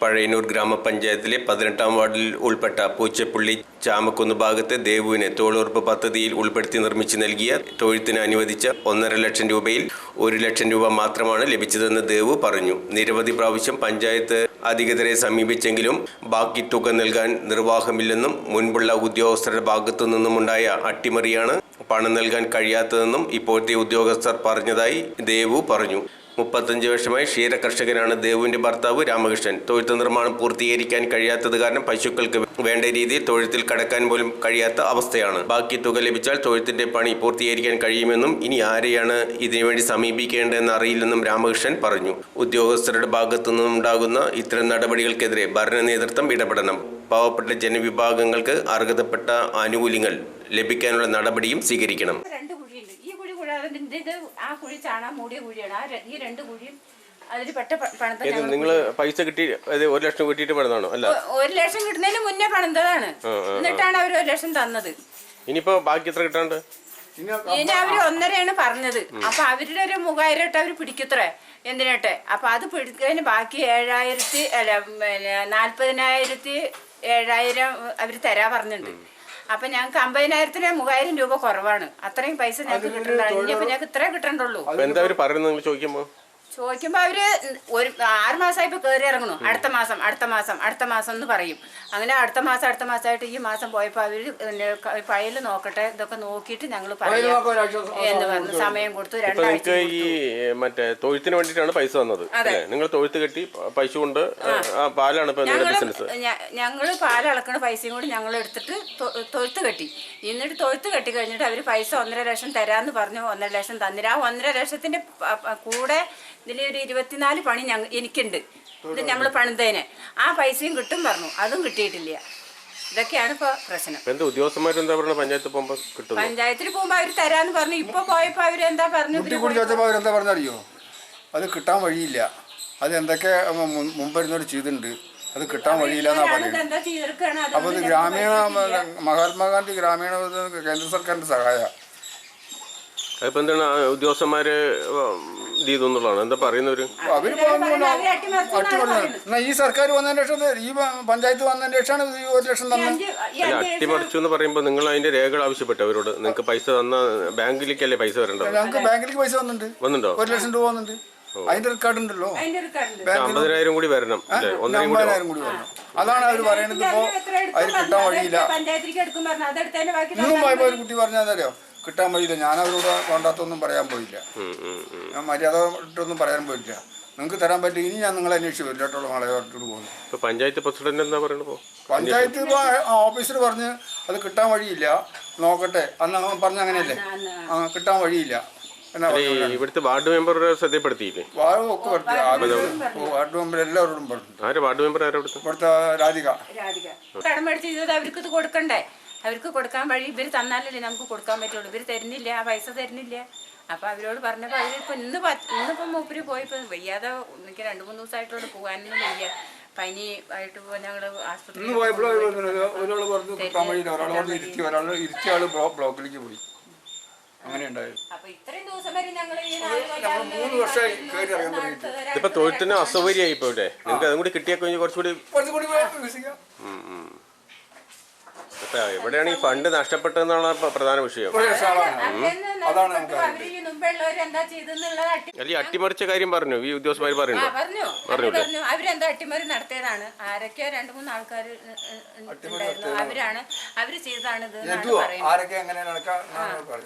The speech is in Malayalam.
പഴയന്നൂർ ഗ്രാമപഞ്ചായത്തിലെ പതിനെട്ടാം വാർഡിൽ ഉൾപ്പെട്ട പൂച്ചപ്പുള്ളി ചാമക്കുന്ന് ഭാഗത്ത് ദേവുവിനെ തൊഴിലുറപ്പ് പദ്ധതിയിൽ ഉൾപ്പെടുത്തി നിർമ്മിച്ചു നൽകിയ തൊഴുത്തിന് അനുവദിച്ച ഒന്നര ലക്ഷം രൂപയിൽ ഒരു ലക്ഷം രൂപ മാത്രമാണ് ലഭിച്ചതെന്ന് ദേവു പറഞ്ഞു. നിരവധി പ്രാവശ്യം പഞ്ചായത്ത് അധികൃതരെ സമീപിച്ചെങ്കിലും ബാക്കി തുക നൽകാൻ നിർവാഹമില്ലെന്നും മുൻപുള്ള ഉദ്യോഗസ്ഥരുടെ ഭാഗത്തു നിന്നുമുണ്ടായ അട്ടിമറിയാണ് പണം നൽകാൻ കഴിയാത്തതെന്നും ഇപ്പോഴത്തെ ഉദ്യോഗസ്ഥർ പറഞ്ഞതായി ദേവു പറഞ്ഞു. മുപ്പത്തഞ്ച് വർഷമായി ക്ഷീര കർഷകനാണ് ദേവുവിന്റെ ഭർത്താവ് രാമകൃഷ്ണൻ. തൊഴുത്ത് നിർമ്മാണം പൂർത്തീകരിക്കാൻ കഴിയാത്തത് കാരണം പശുക്കൾക്ക് വേണ്ട രീതിയിൽ തൊഴുത്തിൽ കടക്കാൻ പോലും കഴിയാത്ത അവസ്ഥയാണ്. ബാക്കി തുക ലഭിച്ചാൽ തൊഴുത്തിന്റെ പണി പൂർത്തീകരിക്കാൻ കഴിയുമെന്നും ഇനി ആരെയാണ് ഇതിനുവേണ്ടി സമീപിക്കേണ്ടതെന്ന് അറിയില്ലെന്നും രാമകൃഷ്ണൻ പറഞ്ഞു. ഉദ്യോഗസ്ഥരുടെ ഭാഗത്തു നിന്നുണ്ടാകുന്ന ഇത്തരം നടപടികൾക്കെതിരെ ഭരണ നേതൃത്വം ഇടപെടണം. പാവപ്പെട്ട ജനവിഭാഗങ്ങൾക്ക് അർഹതപ്പെട്ട ആനുകൂല്യങ്ങൾ ലഭിക്കാനുള്ള നടപടിയും സ്വീകരിക്കണം. കൂടാതെ ഇതിന്റെ ഇത് ആ കുഴി ചാണാൻ മൂടിയ കുഴിയാണ്. ആ ര- ഈ രണ്ട് കുഴിയും അതിൽ പെട്ട പ- പണിത ഇത് ഞങ്ങൾ നിങ്ങൾ പൈസ കിട്ടി അത് ഒരു ലക്ഷം കിട്ടിയിട്ട് പണിതാണോ അല്ല. ഒ- ഒരു ലക്ഷം കിട്ടുന്നതിന് മുന്നേ പണിതതാണ്. എന്നിട്ടാണ് അവർ ഒരു ലക്ഷം തന്നത്. ഇനിയിപ്പോ ബാക്കി എത്ര കിട്ടാണ്ട്? ഇനി അവർ ഒന്നരയാണ് പറഞ്ഞത്. അപ്പൊ അവരുടെ ഒരു മൂവായിരം ഇട്ട് അവർ പിടിക്കത്രേ. എന്തിനട്ടെ? അപ്പൊ അത് പിടിക്കുന്നതിന് ബാക്കി ഏഴായിരത്തി അല്ല പിന്നെ നാല്പതിനായിരത്തി ഏഴായിരം അവർ തരാ പറഞ്ഞിട്ടുണ്ട്. അപ്പൊ ഞങ്ങൾക്ക് അമ്പതിനായിരത്തിന് മൂവായിരം രൂപ കുറവാണ്. അത്രയും പൈസ ഞങ്ങൾക്ക് കിട്ടണ്ട ഇനിയിപ്പോ ഞങ്ങൾക്ക് ഇത്രേ കിട്ടണ്ടുള്ളൂ. എന്താ പറയുന്നത് ചോദിക്കുമ്പോ? ചോദിക്കുമ്പോ അവർ ഒരു ആറ് മാസമായി ഇപ്പൊ കയറി ഇറങ്ങണു. അടുത്ത മാസം അടുത്ത മാസം അടുത്ത മാസം എന്ന് പറയും. അങ്ങനെ അടുത്ത മാസം അടുത്ത മാസമായിട്ട് ഈ മാസം പോയപ്പോൾ അവർ ഫയൽ നോക്കട്ടെ ഇതൊക്കെ നോക്കിയിട്ട് ഞങ്ങൾ പറയാം എന്ന് പറഞ്ഞു. സമയം കൊടുത്തു. രണ്ടാഴ്ച ഈ മറ്റേ തൊഴുത്തിന് വേണ്ടിയിട്ടാണ് പൈസ തന്നത് നിങ്ങൾ തൊഴുത്ത് കെട്ടി പൈസ കൊണ്ട് പാലാണ് ബിസിനസ് ഞങ്ങൾ ഞങ്ങൾ പാലളക്കണ പൈസയും കൂടി ഞങ്ങൾ എടുത്തിട്ട് തൊഴുത്ത് കെട്ടി. എന്നിട്ട് തൊഴുത്ത് കെട്ടി കഴിഞ്ഞിട്ട് അവർ പൈസ ഒന്നര ലക്ഷം തരാന്ന് പറഞ്ഞു ഒന്നര ലക്ഷം തന്നില്ല ആ ഒന്നര ലക്ഷത്തിന്റെ കൂടെ ഇതിൽ ഒരു ഇരുപത്തിനാല് പണി ഞങ്ങ എനിക്കുണ്ട്. ഇത് നമ്മൾ പണിതേനെ. ആ പൈസയും കിട്ടും പറഞ്ഞു. അതും കിട്ടിയിട്ടില്ല. ഇതൊക്കെയാണ് ഇപ്പൊ പ്രശ്നം. എന്താ ഉദ്യോഗസ്ഥന്മാർ എന്താ പഞ്ചായത്ത് പോകുമ്പോ പഞ്ചായത്തിൽ പോകുമ്പോ അവർ തരാന്ന് പറഞ്ഞു. ഇപ്പൊ പോയപ്പോ അവർ എന്താ പറഞ്ഞു? കുട്ടി കൂടി ചോദിച്ചപ്പോൾ അവരെന്താ പറഞ്ഞറിയോ അത് കിട്ടാൻ വഴിയില്ല. അത് എന്തൊക്കെ മുൻ- മുമ്പ് ചെയ്തിട്ടുണ്ട്. അത് കിട്ടാൻ വഴിയില്ല എന്നാ പറയുന്നത് അപ്പോൾ ഇത് ഗ്രാമീണ മഹാത്മാഗാന്ധി ഗ്രാമീണ കേന്ദ്ര സർക്കാരിന്റെ സഹായ. എന്താണ് ഉദ്യോഗസ്ഥന്മാര് ഇത് ചെയ്തെന്നുള്ളതാണ്. എന്താ പറയുന്നവര്? എന്നാ ഈ സർക്കാർ വന്നതിന് ശേഷം ഇത് ഈ പ- പഞ്ചായത്ത് വന്നതിന് ശേഷമാണ് ഇത് ഈ ഒരു ലക്ഷം തന്നെ? അല്ല അട്ടിമറിച്ചു എന്ന് പറയുമ്പോ നിങ്ങൾ അതിന്റെ രേഖകൾ ആവശ്യപ്പെട്ടു അവരോട്. നിങ്ങൾക്ക് പൈസ തന്ന ബാങ്കിലേക്കല്ലേ പൈസ വരേണ്ടത്? ഞങ്ങൾക്ക് ബാങ്കിലേക്ക് പൈസ വന്നിട്ടുണ്ട്. ഒരു ലക്ഷം രൂപ വന്നിട്ടുണ്ട്. അതിന്റെ റെക്കോർഡ് ഉണ്ടല്ലോ. അതിന്റെ ഒരു കണ്ട് ബാങ്കിൽ അമ്പതിനായിരം കൂടി വരണം അല്ലേ? ഒന്നരയും കൂടി അമ്പതിനായിരം കൂടി അതാണ് അവർ പറയണത് ഇപ്പോ അതിൽ കിട്ടാൻ വഴിയില്ല. പഞ്ചായത്തിലേക്ക് എടുക്കും പറഞ്ഞു അതെടുത്തതിന്റെ ബാക്കി ഇന്നും പോയപ്പോ ഒരു കുട്ടി പറഞ്ഞാലോ കിട്ടാൻ വഴിയില്ല. ഞാൻ അവരോട് വേണ്ടാത്തൊന്നും പറയാൻ പോയില്ല. ഞാൻ മര്യാദ ഇട്ടൊന്നും പറയാൻ പോയില്ല. നിങ്ങൾക്ക് തരാൻ പറ്റും ഇനി ഞാൻ നിങ്ങളെ അന്വേഷിച്ചു വരില്ലട്ടോളം ആളെ പറഞ്ഞിട്ട് പോകുന്നു ഇപ്പോൾ പഞ്ചായത്ത് പ്രസിഡന്റ് എന്താ പറയുന്നത് പഞ്ചായത്ത് ഓഫീസർ പറഞ്ഞ് അത് കിട്ടാൻ വഴിയില്ല. നോക്കട്ടെ. അന്ന് പറഞ്ഞ അങ്ങനെയല്ലേ? ആ കിട്ടാൻ വഴിയില്ല. എന്നാ ഇവിടുത്തെ വാർഡ് മെമ്പറുടെ ശ്രദ്ധപ്പെടുത്തിയില്ലേ വാർഡ് ഒക്കെ പറഞ്ഞു. വാർഡ് മെമ്പർ എല്ലാവരോടും പറഞ്ഞു. ആര്? വാർഡ് മെമ്പർ ആരാ ഇവിടുത്തെ? രാധിക. രാധിക. കടം മേടിച്ച് ചെയ്തത് അവർക്ക് ഇത് കൊടുക്കണ്ടേ? അവർക്ക് കൊടുക്കാൻ വഴി ഇവർ തന്നാലല്ലേ നമുക്ക് കൊടുക്കാൻ പറ്റുള്ളൂ. ഇവർ തരുന്നില്ല ആ പൈസ തരുന്നില്ല. അപ്പോൾ അവരോട് പറഞ്ഞപ്പോ അവരിപ്പോ ഇന്ന് ഇന്നിപ്പം മൂപ്പര് പോയിപ്പോ വയ്യാതെ എനിക്ക് രണ്ട് മൂന്ന് ദിവസമായിട്ടോട് പോകാനൊന്നും വയ്യ. പനി ആയിട്ട് പോ ഞങ്ങൾ ആശുപത്രി ഒരാൾ പറഞ്ഞു. കിട്ടാൻ വഴിയില്ല. ഒരാൾ പറഞ്ഞു ഇരുത്തി ഒരാൾ ഇരുത്തിയ ആൾ ബ്ലോ- ബ്ലോക്കിലേക്ക് പോയി. ഞങ്ങൾ ഇതിപ്പോ തൊഴുത്തിന് അസൗകര്യമായി ഇപ്പൊ നിങ്ങൾക്ക് അതും കൂടി കിട്ടിയാൽ കഴിഞ്ഞ് കുറച്ചുകൂടി എവിടെയാണ് ഈ ഫണ്ട് നഷ്ടപ്പെട്ടതെന്നാണ് പ്രധാന വിഷയം. അതാണ് അല്ല അട്ടിമറിച്ച കാര്യം പറഞ്ഞു. ഈ ഉദ്യോഗസ്ഥന്മാർ പറഞ്ഞു. പറഞ്ഞു അവരെന്താ അട്ടിമറി നടത്തിയതാണ്. ആരൊക്കെയോ രണ്ടു മൂന്ന് ആൾക്കാർ അവരാണ് അവർ ചെയ്തതാണ് ഇത് ആരൊക്കെ